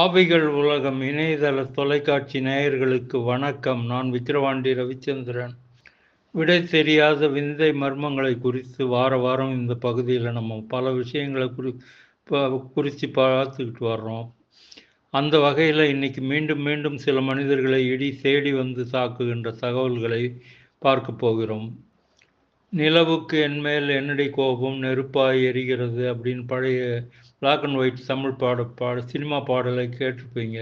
ஆவிகள் உலகம் இணையதள தொலைக்காட்சி நேயர்களுக்கு வணக்கம். நான் விக்கிரவாண்டி ரவிச்சந்திரன். விடை தெரியாத விந்தை மர்மங்களை குறித்து வார வாரம் இந்த பகுதியில் நம்ம பல விஷயங்களை குறி குறித்து பார்த்துக்கிட்டு வர்றோம். அந்த வகையில் இன்னைக்கு மீண்டும் மீண்டும் சில மனிதர்களை இடி தேடி வந்து தாக்குகின்ற தகவல்களை பார்க்க போகிறோம். நிலவுக்கு என்மேல் என்னடி கோபம் நெருப்பாய் எரிகிறது அப்படின்னு பழைய பிளாக் அண்ட் ஒயிட் தமிழ் பாட பாட சினிமா பாடலை கேட்டிருப்பீங்க.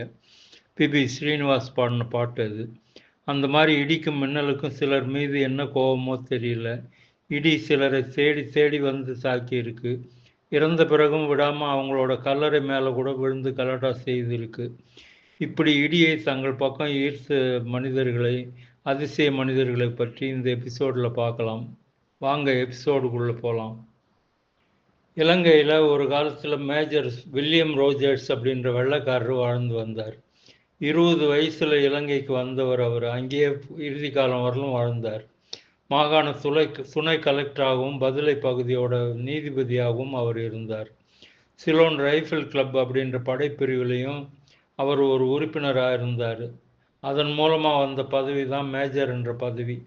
பிபி ஸ்ரீனிவாஸ் பாடின பாட்டு அது. அந்த மாதிரி இடிக்கும் மின்னலுக்கும் சிலர் மீது என்ன கோபமோ தெரியல. இடி சிலரை தேடி தேடி வந்து தாக்கி இருக்கு இறந்த பிறகும் விடாமல் அவங்களோட கல்லறை மேலே கூட விழுந்து கலாட்டா செய்திருக்கு. இப்படி இடியை தங்கள் பக்கம் ஈர்த்த மனிதர்களை அதிசய மனிதர்களை பற்றி இந்த எபிசோடில் பார்க்கலாம். வாங்க எபிசோடுக்குள்ளே போகலாம் இலங்கையில் ஒரு காலத்தில் மேஜர் வில்லியம் ரோஜர்ஸ் அப்படின்ற வெள்ளைக்காரர் வாழ்ந்து வந்தார். இருபது வயசில் இலங்கைக்கு வந்தவர் அவர். அங்கேயே இறுதி காலம் வரலும் வாழ்ந்தார். மாகாண துணை துணை கலெக்டராகவும் பதிலை பகுதியோட நீதிபதியாகவும் அவர் இருந்தார். சிலோன் ரைஃபிள் கிளப் அப்படின்ற படைப்பிரிவிலையும் அவர் ஒரு உறுப்பினராக இருந்தார். அதன் மூலமாக வந்த பதவி தான் மேஜர் என்ற பதவி.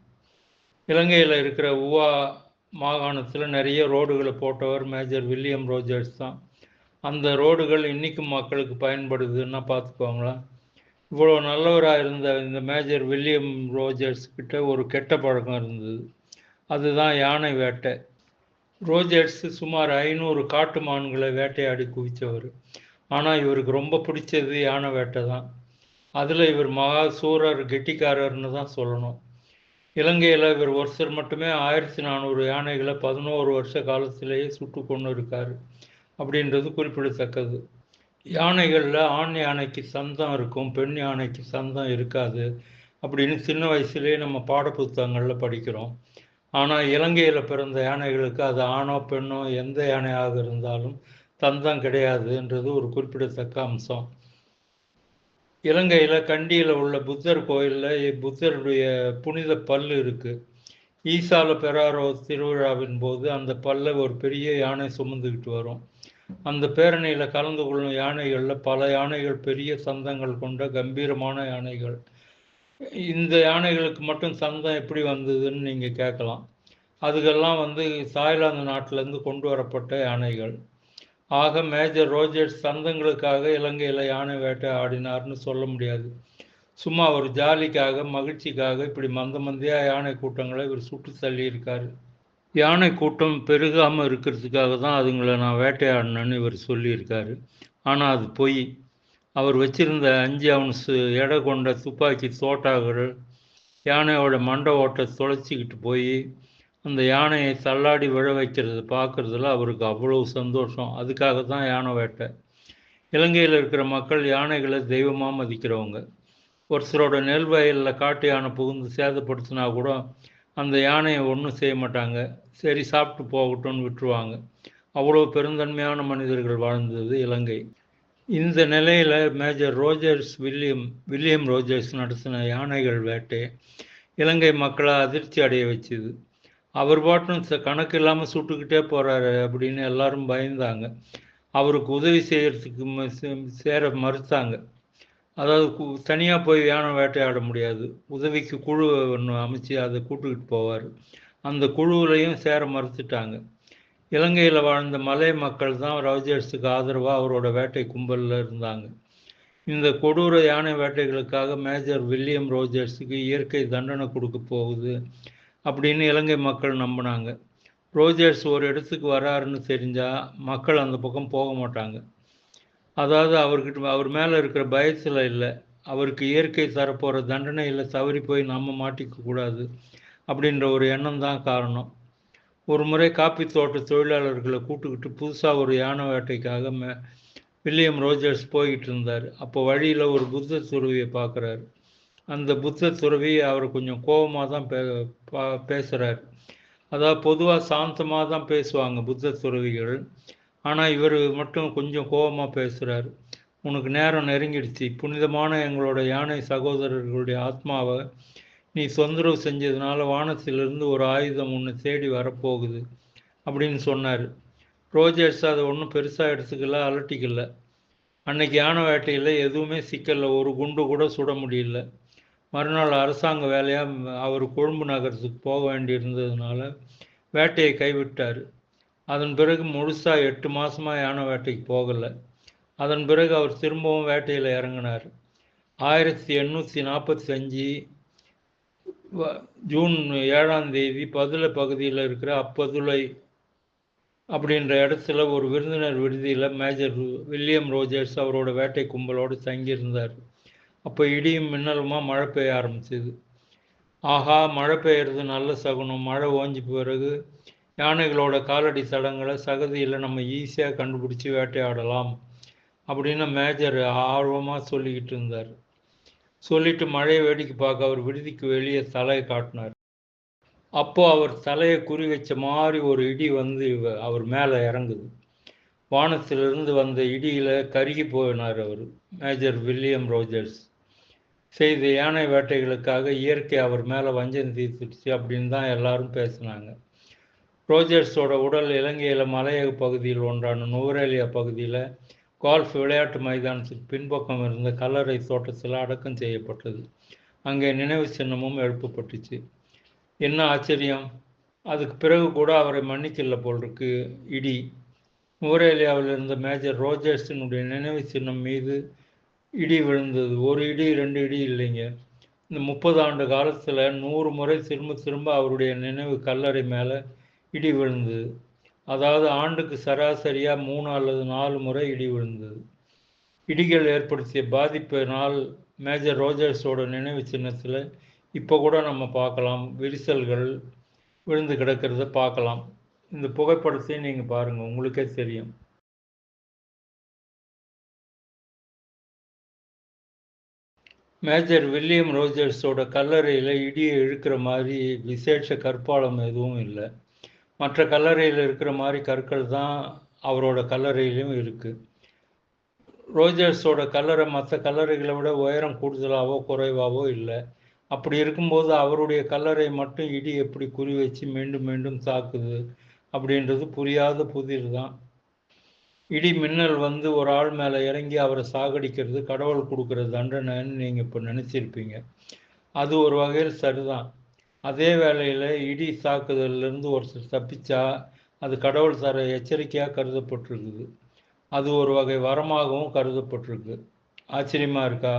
இலங்கையில் இருக்கிற உவா மாகாணத்தில் நிறைய ரோடுகளை போட்டவர் மேஜர் வில்லியம் ரோஜர்ஸ் தான். அந்த ரோடுகள் இன்றைக்கும் மக்களுக்கு பயன்படுதுன்னா பார்த்துக்கோங்களேன். இவ்வளோ நல்லவராக இருந்த இந்த மேஜர் வில்லியம் ரோஜர்ஸ் கிட்ட ஒரு கெட்ட பழக்கம் இருந்தது. அதுதான் யானை வேட்டை. ரோஜர்ஸ் சுமார் ஐநூறு காட்டு மான்களை வேட்டையாடி குவித்தவர். ஆனால் இவருக்கு ரொம்ப பிடிச்சது யானை வேட்டை தான். அதில் இவர் மகா சூரர் கெட்டிக்காரர்னு தான் சொல்லணும். இலங்கையில் இவர் ஒருத்தர் மட்டுமே ஆயிரத்தி நானூறு யானைகளை பதினோரு வருஷ காலத்திலேயே சுட்டு கொண்டு இருக்கார் அப்படின்றது குறிப்பிடத்தக்கது. யானைகளில் ஆண் யானைக்கு சந்தம் இருக்கும் பெண் யானைக்கு சந்தம் இருக்காது அப்படின்னு சின்ன வயசுலேயே நம்ம பாடப்புத்தகங்களில் படிக்கிறோம். ஆனால் இலங்கையில் பிறந்த யானைகளுக்கு அது ஆணோ பெண்ணோ எந்த யானையாக இருந்தாலும் தந்தம் கிடையாதுன்றது ஒரு குறிப்பிடத்தக்க அம்சம். இலங்கையில் கண்டியில் உள்ள புத்தர் கோயிலில் புத்தருடைய புனித பல் இருக்கு. ஈசால பெராரோ திருவிழாவின் போது அந்த பல்லை ஒரு பெரிய யானை சுமந்துக்கிட்டு வரும். அந்த பேரணியில் கலந்து கொள்ளும் யானைகளில் பல யானைகள் பெரிய சந்தங்கள் கொண்ட கம்பீரமான யானைகள். இந்த யானைகளுக்கு மட்டும் சந்தம் எப்படி வந்ததுன்னு நீங்கள் கேட்கலாம். அதுக்கெல்லாம் வந்து தாய்லாந்து நாட்டிலேருந்து கொண்டு வரப்பட்ட யானைகள். ஆக மேஜர் ரோஜர்ஸ் சந்தங்களுக்காக இலங்கையில் யானை வேட்டை ஆடினார்னு சொல்ல முடியாது. சும்மா ஒரு ஜாலிக்காக மகிழ்ச்சிக்காக இப்படி மந்த மந்தியாக யானை கூட்டங்களை இவர் சுட்டு தள்ளியிருக்காரு. யானை கூட்டம் பெருகாமல் இருக்கிறதுக்காக தான் அதுங்களை நான் வேட்டையாடினேன்னு இவர் சொல்லியிருக்காரு. ஆனால் அது பொய். அவர் வச்சிருந்த அஞ்சு அவுன்ஸு எடை கொண்ட துப்பாக்கி தோட்டாகர்கள் யானையோட மண்டை ஓட்டை தொலைச்சிக்கிட்டு போய் அந்த யானையை தள்ளாடி விழ வைக்கிறது பார்க்குறதுல அவருக்கு அவ்வளவு சந்தோஷம். அதுக்காக தான் யானை வேட்டை. இலங்கையில் இருக்கிற மக்கள் யானைகளை தெய்வமாக மதிக்கிறவங்க. ஒருத்தரோட நெல் வயலில் காட்டு யானை புகுந்து சேதப்படுத்தினா கூட அந்த யானையை ஒன்றும் செய்ய மாட்டாங்க. சரி சாப்பிட்டு போகட்டும்னு விட்டுருவாங்க. அவ்வளோ பெருந்தன்மையான மனிதர்கள் வாழ்ந்தது இலங்கை. இந்த நிலையில் major Rogers William William Rogers நடத்தின யானைகள் வேட்டை இலங்கை மக்களை அதிர்ச்சி அடைய வச்சுது. அவர் பாட்டும் கணக்கு இல்லாமல் சுட்டுக்கிட்டே போகிறாரு அப்படின்னு எல்லாரும் பயந்தாங்க. அவருக்கு உதவி செய்கிறதுக்கு சேர மறுத்தாங்க. அதாவது தனியாக போய் யானை வேட்டையாட முடியாது. உதவிக்கு குழு ஒன்று அமைச்சு அதை கூட்டுக்கிட்டு போவார். அந்த குழுவிலையும் சேர மறுத்துட்டாங்க. இலங்கையில் வாழ்ந்த மலை மக்கள் தான் ரவுஜர்ஸுக்கு ஆதரவாக அவரோட வேட்டை கும்பலில் இருந்தாங்க. இந்த கொடூர யானை வேட்டைகளுக்காக மேஜர் வில்லியம் ரோஜர்ஸுக்கு இயற்கை தண்டனை கொடுக்க போகுது. அப்படின்னு இலங்கை மக்கள் நம்பினாங்க. ரோஜர்ஸ் ஒரு இடத்துக்கு வராருன்னு தெரிஞ்சால் மக்கள் அந்த பக்கம் போக மாட்டாங்க. அதாவது அவர்கிட்ட அவர் மேலே இருக்கிற பயத்தில் இல்லை. அவருக்கு இயற்கை தரப்போகிற தண்டனையில் தவறி போய் நம்ம மாட்டிக்க கூடாது அப்படின்ற ஒரு எண்ணம் தான் காரணம். ஒரு முறை காப்பி தோட்ட தொழிலாளர்களை கூட்டுக்கிட்டு புதுசாக ஒரு யானை வேட்டைக்காக மே வில்லியம் ரோஜர்ஸ் போய்கிட்டு இருந்தார். அப்போ வழியில் ஒரு புத்த துருவியை பார்க்குறாரு அந்த புத்த துறவி அவர் கொஞ்சம் கோபமாக தான் பே பா பேசுகிறார் அதாவது பொதுவாக சாந்தமாக தான் பேசுவாங்க புத்த துறவிகள். ஆனால் இவர் மட்டும் கொஞ்சம் கோபமாக பேசுகிறார் உனக்கு நேரம் நெருங்கிடுச்சு. புனிதமான எங்களோட யானை சகோதரர்களுடைய ஆத்மாவை நீ தொந்தரவு செஞ்சதுனால வானத்திலிருந்து ஒரு ஆயுதம் ஒன்று தேடி வரப்போகுது அப்படின்னு சொன்னார். ரோஜர்ஸ் அதை ஒன்றும் பெருசாக எடுத்துக்கல அலட்டிக்கல. அன்னைக்கு யானை வேட்டையில் எதுவுமே சிக்கலை ஒரு குண்டு கூட சுட முடியல. மறுநாள் அரசாங்க வேலையாக அவர் கொழும்பு நகரத்துக்கு போக வேண்டியிருந்ததுனால வேட்டையை கைவிட்டார். அதன் பிறகு முழுசாக எட்டு மாதமாக யானை வேட்டைக்கு போகலை. அதன் பிறகு அவர் திரும்பவும் வேட்டையில் இறங்கினார். ஆயிரத்தி எண்ணூற்றி நாற்பத்தி அஞ்சு ஜூன் ஏழாம் தேதி பதுளை பகுதியில் இருக்கிற அப்பதுளை அப்படின்ற இடத்துல ஒரு விருந்தினர் விடுதியில் மேஜர் வில்லியம் ரோஜர்ஸ் அவரோட வேட்டை கும்பலோடு தங்கியிருந்தார். அப்போ இடியும் மின்னலுமா மழை பெய்ய ஆரம்பிச்சது. ஆகா மழை பெய்யறது நல்ல சகுனம். மழை ஓஞ்சி பிறகு யானைகளோட காலடி தடங்களை சகதியில் நம்ம ஈஸியாக கண்டுபிடிச்சி வேட்டையாடலாம் அப்படின்னு மேஜர் ஆர்வமாக சொல்லிக்கிட்டு இருந்தார். சொல்லிட்டு மழையை வேடிக்கை பார்க்க அவர் விடுதிக்கு வெளியே தலையை காட்டினார். அப்போ அவர் தலையை குறி வச்ச மாதிரி ஒரு இடி வந்து அவர் மேலே இறங்குது. வானத்திலிருந்து வந்த இடியில் கருகி போயினார் அவர் மேஜர் வில்லியம் ரோஜர்ஸ். செய்த யானை வேட்டைகளுக்காக இயற்கை அவர் மேலே வஞ்சம் தீர்த்துடுச்சு அப்படின்னு தான் எல்லாரும் பேசினாங்க. ரோஜர்ஸோட உடல் இலங்கையில் மலையக பகுதியில் ஒன்றான நுவரேலியா பகுதியில் கோல்ஃப் விளையாட்டு மைதானத்துக்கு பின்பக்கம் இருந்த கல்லறை தோட்டத்தில் அடக்கம் செய்யப்பட்டது. அங்கே நினைவு சின்னமும் எழுப்பப்பட்டுச்சு. என்ன ஆச்சரியம்? அதுக்கு பிறகு கூட அவரை மன்னிக்கல போல் இருக்கு இடி. நுவரேலியாவில் இருந்த மேஜர் ரோஜர்ஸினுடைய நினைவு சின்னம் மீது இடி விழுந்தது. ஒரு இடி ரெண்டு இடி இல்லைங்க. இந்த முப்பது ஆண்டு காலத்தில் நூறு முறை திரும்ப திரும்ப அவருடைய நினைவு கல்லறை மேலே இடி விழுந்தது. அதாவது ஆண்டுக்கு சராசரியாக மூணு அல்லது நாலு முறை இடி விழுந்தது. இடிகள் ஏற்படுத்திய பாதிப்பினால் மேஜர் ரோஜர்ஸோட நினைவு சின்னத்தில் இப்போ கூட நம்ம பார்க்கலாம். விரிசல்கள் விழுந்து கிடக்கிறத பார்க்கலாம். இந்த புகைப்படத்தையும் நீங்கள் பாருங்கள் உங்களுக்கே தெரியும். மேஜர் வில்லியம் ரோஜர்ஸோட கல்லறையில் இடியை இழுக்கிற மாதிரி விசேஷ கற்பாலம் எதுவும் இல்லை. மற்ற கல்லறையில் இருக்கிற மாதிரி கற்கள் தான் அவரோட கல்லறையிலையும் இருக்குது ரோஜர்ஸோட கல்லறை மற்ற கல்லறைகளை விட உயரம் கூடுதலாகவோ குறைவாகவோ இல்லை. அப்படி இருக்கும்போது அவருடைய கல்லறை மட்டும் இடி எப்படி குறி வச்சு மீண்டும் மீண்டும் தாக்குது அப்படின்றது புரியாத புதிர் தான். இடி மின்னல் வந்து ஒரு ஆள் மேலே இறங்கி அவரை சாகடிக்கிறது கடவுள் கொடுக்குற தண்டனைன்னு நீங்கள் இப்போ நினச்சிருப்பீங்க. அது ஒரு வகையில் சரிதான். அதே வேளையில் இடி தாக்குதல்லேருந்து ஒருத்தர் தப்பிச்சா அது கடவுள் தர எச்சரிக்கையாக கருதப்பட்டிருக்குது. அது ஒரு வகை வரமாகவும் கருதப்பட்டிருக்கு. ஆச்சரியமாக இருக்கா?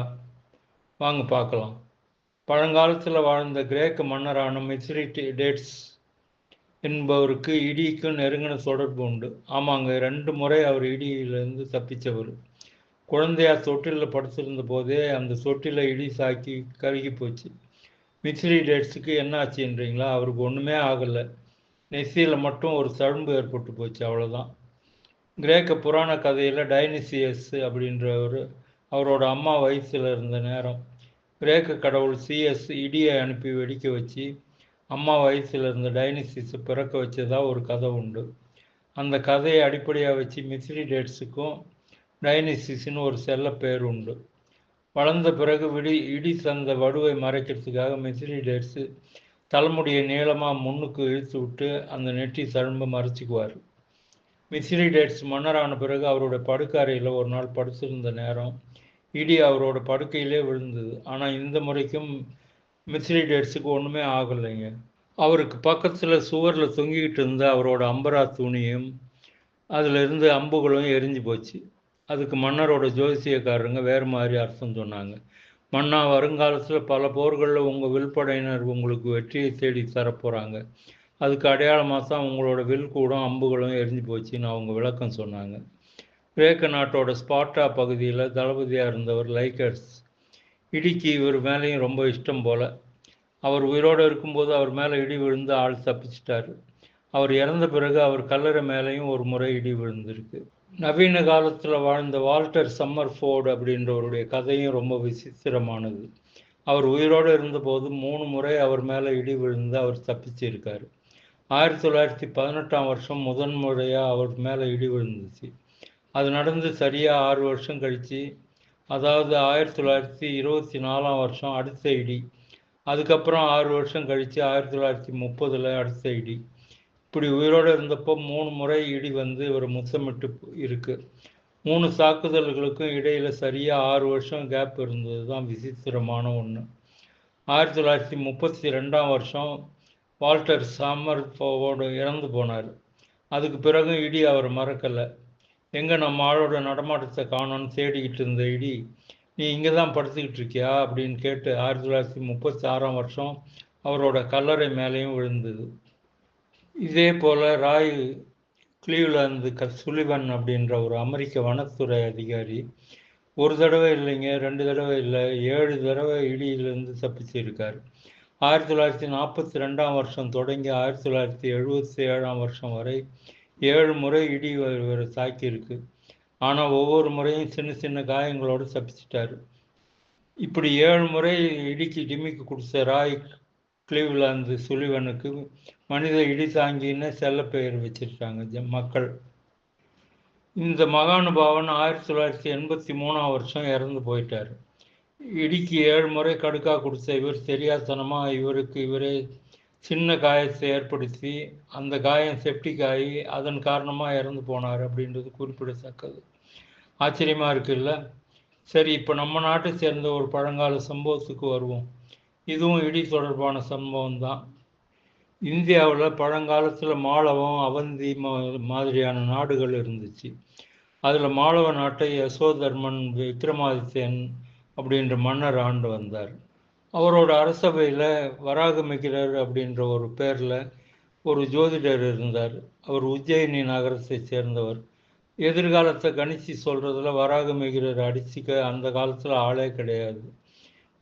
வாங்க பார்க்கலாம். பழங்காலத்தில் வாழ்ந்த கிரேக்க மன்னரான மித்ரி டேட்ஸ் என்பவருக்கு இடிக்கும் நெருங்கின தொடர்பு உண்டு. ஆமாங்க ரெண்டு முறை அவர் இடியிலிருந்து தப்பிச்சவர். குழந்தையார் தொட்டிலில் படுத்திருந்த போதே அந்த தொட்டில இடி சாக்கி கருகி போச்சு. மிஸ்ரி டேட்ஸுக்கு என்ன ஆச்சுன்றீங்களா அவருக்கு ஒன்றுமே ஆகலை. நெசியில் மட்டும் ஒரு தழும்பு ஏற்பட்டு போச்சு அவ்வளோதான் கிரேக்க புராண கதையில் டைனிசியஸ் அப்படின்றவர் அவரோட அம்மா வயசில் இருந்த நேரம் கிரேக்க கடவுள் சிஎஸ் இடியை அனுப்பி வெடிக்க வச்சு அம்மா வயசில் இருந்த டைனிசிஸை பிறக்க வச்சதா ஒரு கதை உண்டு. அந்த கதையை அடிப்படையாக வச்சு மிஸ்ரிடேட்ஸுக்கும் டைனிசிஸ்னு ஒரு செல்ல பேர் உண்டு. வளர்ந்த பிறகு விடி இடி தந்த வடுவை மறைக்கிறதுக்காக மிஸ்ரிடேட்ஸு தலைமுடியை நீளமாக முன்னுக்கு இழுத்து விட்டு அந்த நெட்டி தழும்ப மறைச்சிக்குவார். மிஸ்ரிடேட்ஸ் மன்னரான பிறகு அவரோட படுக்கறையில் ஒரு நாள் படுத்திருந்த நேரம் இடி அவரோட படுக்கையிலே விழுந்தது. ஆனால் இந்த முறைக்கும் மிஸ்லீடர்ஸுக்கு டேட்ஸுக்கு ஒன்றுமே ஆகலைங்க. அவருக்கு பக்கத்தில் சுவரில் தொங்கிக்கிட்டு இருந்த அவரோட அம்பரா துணியும் அதில் இருந்து அம்புகளும் எரிஞ்சு போச்சு. அதுக்கு மன்னரோட ஜோசியக்காரங்க வேறு மாதிரி அர்த்தம் சொன்னாங்க. மன்னா வருங்காலத்தில் பல போர்களில் உங்கள் வில்படையினர் உங்களுக்கு வெற்றியை தேடி தரப்போகிறாங்க அதுக்கு அடையாளமாக தான் உங்களோட வில் கூடம் அம்புகளும் எரிஞ்சு போச்சுன்னு அவங்க விளக்கம் சொன்னாங்க. கிரேக்க நாட்டோட ஸ்பாட்டா பகுதியில் தளபதியாக இருந்தவர் லைக்கர்ஸ் இடிக்கு இவர் மேலேயும் ரொம்ப இஷ்டம் போல். அவர் உயிரோடு இருக்கும்போது அவர் மேலே இடி விழுந்து ஆள் தப்பிச்சிட்டார். அவர் இறந்த பிறகு அவர் கல்லறை மேலேயும் ஒரு முறை இடி விழுந்திருக்கு. நவீன காலத்தில் வாழ்ந்த வால்டர் சம்மர் ஃபோர்டு அப்படின்றவருடைய கதையும் ரொம்ப விசித்திரமானது. அவர் உயிரோடு இருந்தபோது மூணு முறை அவர் மேலே இடி விழுந்து அவர் தப்பிச்சிருக்காரு. ஆயிரத்தி தொள்ளாயிரத்தி பதினெட்டாம் வருஷம் முதன்முறையாக அவர் மேலே இடி விழுந்துச்சு. அது நடந்து சரியாக ஆறு வருஷம் கழித்து அதாவது ஆயிரத்தி தொள்ளாயிரத்தி இருபத்தி நாலாம் வருஷம் அடுத்த இடி. அதுக்கப்புறம் ஆறு வருஷம் கழித்து ஆயிரத்தி தொள்ளாயிரத்தி முப்பதில் அடுத்த இடி. இப்படி உயிரோடு இருந்தப்போ மூணு முறை இடி வந்து ஒரு முத்தமிட்டு இருக்குது மூணு தாக்குதல்களுக்கும் இடையில் சரியாக ஆறு வருஷம் கேப் இருந்தது தான் விசித்திரமான ஒன்று ஆயிரத்தி தொள்ளாயிரத்தி முப்பத்தி ரெண்டாம் வருஷம் வால்டர் சாமர் இறந்து போனார். அதுக்கு பிறகு இடி அவர் மறக்கலை. எங்கே நம்ம ஆளோட நடமாட்டத்தை காணோன்னு தேடிக்கிட்டு இருந்த இடி நீ இங்கே தான் படுத்துக்கிட்டு இருக்கியா? அப்படின்னு கேட்டு ஆயிரத்தி தொள்ளாயிரத்தி முப்பத்தி ஆறாம் வருஷம் அவரோட கல்லறை மேலேயும் விழுந்தது. இதே போல் ராய் கிளீவ்லாந்து க சுலிவன் அப்படின்ற ஒரு அமெரிக்க வனத்துறை அதிகாரி ஒரு தடவை இல்லைங்க ரெண்டு தடவை இல்லை ஏழு தடவை இடியிலிருந்து தப்பிச்சிருக்கார். ஆயிரத்தி தொள்ளாயிரத்தி நாற்பத்தி ரெண்டாம் வருஷம் தொடங்கி ஆயிரத்தி தொள்ளாயிரத்தி எழுபத்தி ஏழாம் வருஷம் வரை ஏழு முறை இடி இவரை தாக்கியிருக்கு ஆனால் ஒவ்வொரு முறையும் சின்ன சின்ன காயங்களோடு தப்பிச்சிட்டாரு இப்படி ஏழு முறை இடிக்கு டிமிக்கு கொடுத்த ராய் கிளீவ்லாந்து சுலிவனுக்கு மனித இடி தாங்கின்னு செல்ல பெயர் வச்சிருக்காங்க மக்கள். இந்த மகானுபாவன் ஆயிரத்தி தொள்ளாயிரத்தி எண்பத்தி மூணாம் வருஷம் இறந்து போயிட்டார். இடிக்கு ஏழு முறை கடுக்கா கொடுத்த இவர் தெரியாதனமாக இவருக்கு இவரே சின்ன காயத்தை ஏற்படுத்தி அந்த காயம் செப்டிக் ஆகி அதன் காரணமாக இறந்து போனார் அப்படின்றது குறிப்பிடத்தக்கது. ஆச்சரியமாக இருக்குல்ல? சரி இப்போ நம்ம நாட்டை சேர்ந்த ஒரு பழங்கால சம்பவத்துக்கு வருவோம். இதுவும் இடி தொடர்பான சம்பவம் தான் இந்தியாவில் பழங்காலத்தில் மாளவம் அவந்தி மாதிரியான நாடுகள் இருந்துச்சு. அதில் மாளவ நாட்டை யசோதர்மன் விக்ரமாதித்யன் அப்படின்ற மன்னர் ஆண்டு வந்தார். அவரோட அரசவையில் வராகமிக்கிறார் அப்படின்ற ஒரு பேரில் ஒரு ஜோதிடர் இருந்தார். அவர் உஜ்ஜயினி நகரத்தை சேர்ந்தவர். எதிர்காலத்தை கணிச்சு சொல்கிறதுல வராகமிகிரர் அடிச்சிக்க அந்த காலத்தில் ஆளே கிடையாது.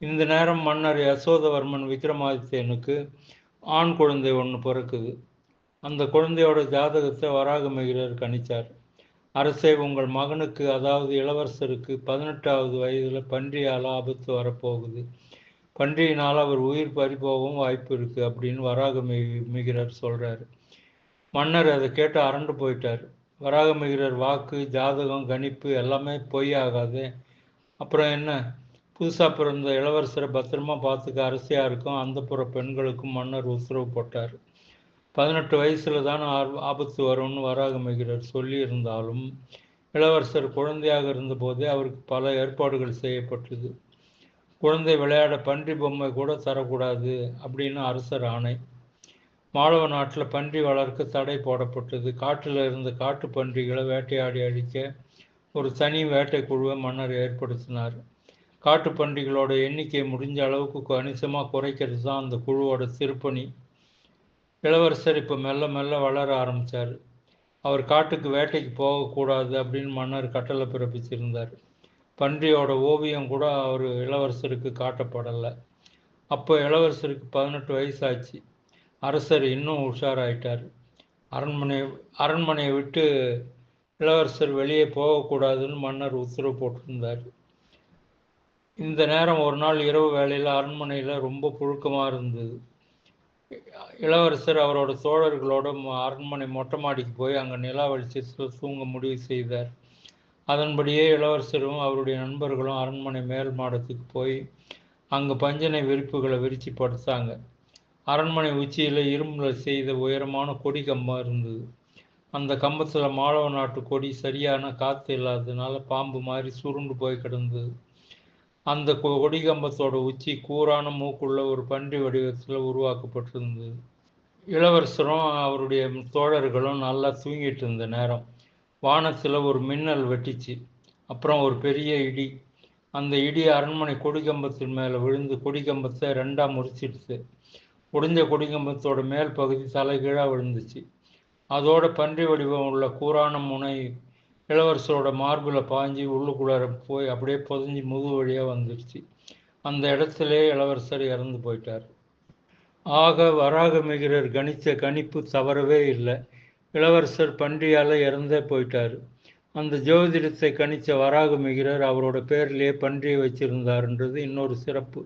இந்த நேரம் மன்னர் யசோதவர்மன் விக்ரமாதித்யனுக்கு ஆண் குழந்தை ஒன்று பிறக்குது. அந்த குழந்தையோட ஜாதகத்தை வராகமிகிறர் கணிச்சார். அரசே உங்கள் மகனுக்கு அதாவது இளவரசருக்கு பதினெட்டாவது வயதில் பன்றியால் ஆபத்து வரப்போகுது. பன்றியினால் அவர் உயிர் பறிபோகவும் வாய்ப்பு இருக்குது அப்படின்னு வராக மிகிரர் சொல்கிறாரு மன்னர் அதை கேட்டு அரண்டு போயிட்டார். வராக மிகிரர் வாக்கு ஜாதகம் கணிப்பு எல்லாமே பொய் ஆகாது. அப்புறம் என்ன? புதுசாக பிறந்த இளவரசரை பத்திரமா பார்த்துக்க அரசியாக இருக்கும். அந்த புற பெண்களுக்கும் மன்னர் உத்தரவு போட்டார். பதினெட்டு வயசுல தான் ஆபத்து வரும்னு வராக மிகிரர் சொல்லியிருந்தாலும் இளவரசர் குழந்தையாக இருந்தபோதே அவருக்கு பல ஏற்பாடுகள் செய்யப்பட்டது. குழந்தை விளையாட பன்றி பொம்மை கூட தரக்கூடாது அப்படின்னு அரசர் ஆணை. மாளவ நாட்டில் பன்றி வளர்க்க தடை போடப்பட்டது. காட்டில் இருந்த காட்டு பன்றிகளை வேட்டையாடி அழிக்க ஒரு தனி வேட்டை குழுவை மன்னர் ஏற்படுத்தினார். காட்டு பன்றிகளோட எண்ணிக்கையை முடிஞ்ச அளவுக்கு கணிசமாக குறைக்கிறது தான் அந்த குழுவோட திருப்பணி இளவரசர் இப்போ மெல்ல மெல்ல வளர ஆரம்பித்தார் அவர் காட்டுக்கு வேட்டைக்கு போகக்கூடாது அப்படின்னு மன்னர் கட்டளை பிறப்பிச்சிருந்தார். பன்றியோட ஓவியம் கூட அவர் இளவரசருக்கு காட்டப்படலை. அப்போ இளவரசருக்கு பதினெட்டு வயசாச்சு. அரசர் இன்னும் உஷாராயிட்டார். அரண்மனை அரண்மனையை விட்டு இளவரசர் வெளியே போகக்கூடாதுன்னு மன்னர் உத்தரவு போட்டிருந்தார். இந்த நேரம் ஒரு நாள் இரவு வேளையில் அரண்மனையில் ரொம்ப புழுக்கமாக இருந்தது. இளவரசர் அவரோட தோழர்களோட அரண்மனை மொட்டை மாடிக்கு போய் அங்கே நிலா வெளிச்சத்தில் தூங்க முடிவு செய்தார். அதன்படியே இளவரசரும் அவருடைய நண்பர்களும் அரண்மனை மேல் மாடத்துக்கு போய் அங்கே பஞ்சனை விரிப்புகளை விரித்து படுத்தாங்க. அரண்மனை உச்சியில் இரும்பில் செய்த உயரமான கொடி கம்பம் இருந்தது. அந்த கம்பத்தில் மாளவ நாட்டு கொடி சரியான காற்று இல்லாததுனால பாம்பு மாதிரி சுருண்டு போய் கிடந்தது. அந்த கொடி கம்பத்தோட உச்சி கூரான மூக்குள்ள ஒரு பன்றி வடிவத்தில் உருவாக்கப்பட்டிருந்தது. இளவரசரும் அவருடைய தோழர்களும் நல்லா தூங்கிட்டு இருந்த நேரம். வானத்தில் ஒரு மின்னல் வெட்டிச்சு அப்புறம் ஒரு பெரிய இடி. அந்த இடி அரண்மனை கொடிக்கம்பத்தின் மேலே விழுந்து கொடிக்கம்பத்தை ரெண்டாக முறிச்சிடுச்சு. உடைஞ்ச கொடிக்கம்பத்தோட மேல் பகுதி தலைகீழாக விழுந்துச்சு. அதோட பன்றி வடிவம் உள்ள கூரான முனை இளவரசரோட மார்பில் பாஞ்சி உள்ளுக்குள்ளார போய் அப்படியே புதஞ்சி முது வழியாக வந்துடுச்சு. அந்த இடத்துல இளவரசர் இறந்து போயிட்டார். ஆக வராக மிகிறர் கணித்த கணிப்பு தவறவே இல்லை. இளவரசர் பன்றியால் இறந்தே போயிட்டார். அந்த ஜோதிடத்தை கணித்த வராக மிகிறர் அவரோட பேர்லேயே பன்றியை வச்சிருந்தாருன்றது இன்னொரு சிறப்பு.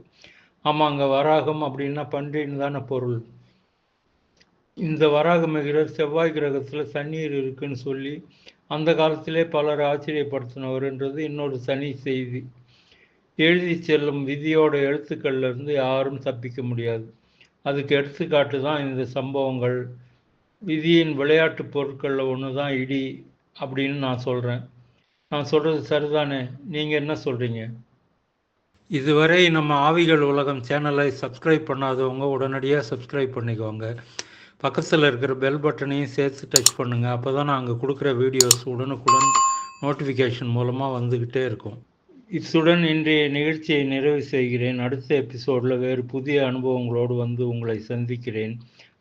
ஆமாங்க வராகம் அப்படின்னா பன்றின்னு தானே பொருள். இந்த வராக மிகிறர் செவ்வாய் கிரகத்தில் தண்ணீர் இருக்குன்னு சொல்லி அந்த காலத்திலே பலர் ஆச்சரியப்படுத்தினவர்ன்றது இன்னொரு தனி செய்தி. எழுதி செல்லும் விதியோட எழுத்துக்கள்லேருந்து யாரும் தப்பிக்க முடியாது. அதுக்கு எடுத்துக்காட்டு தான் இந்த சம்பவங்கள். விதியின் விளையாட்டு பொருட்களில் ஒன்று தான் இடி அப்படின்னு நான் சொல்கிறேன் நான் சொல்கிறது சரிதானே? நீங்கள் என்ன சொல்கிறீங்க இதுவரை நம்ம ஆவிகள் உலகம் சேனலை சப்ஸ்கிரைப் பண்ணாதவங்க உடனடியாக சப்ஸ்கிரைப் பண்ணிக்கோங்க. பக்கத்தில் இருக்கிற பெல் பட்டனையும் சேர்த்து டச் பண்ணுங்கள் அப்போ தான் நாங்கள் கொடுக்குற வீடியோஸ் உடனுக்குடன் நோட்டிஃபிகேஷன் மூலமாக வந்துக்கிட்டே இருக்கும். இத்துடன் இன்றைய நிகழ்ச்சியை நிறைவு செய்கிறேன். அடுத்த எபிசோடில் வேறு புதிய அனுபவங்களோடு வந்து உங்களை சந்திக்கிறேன்.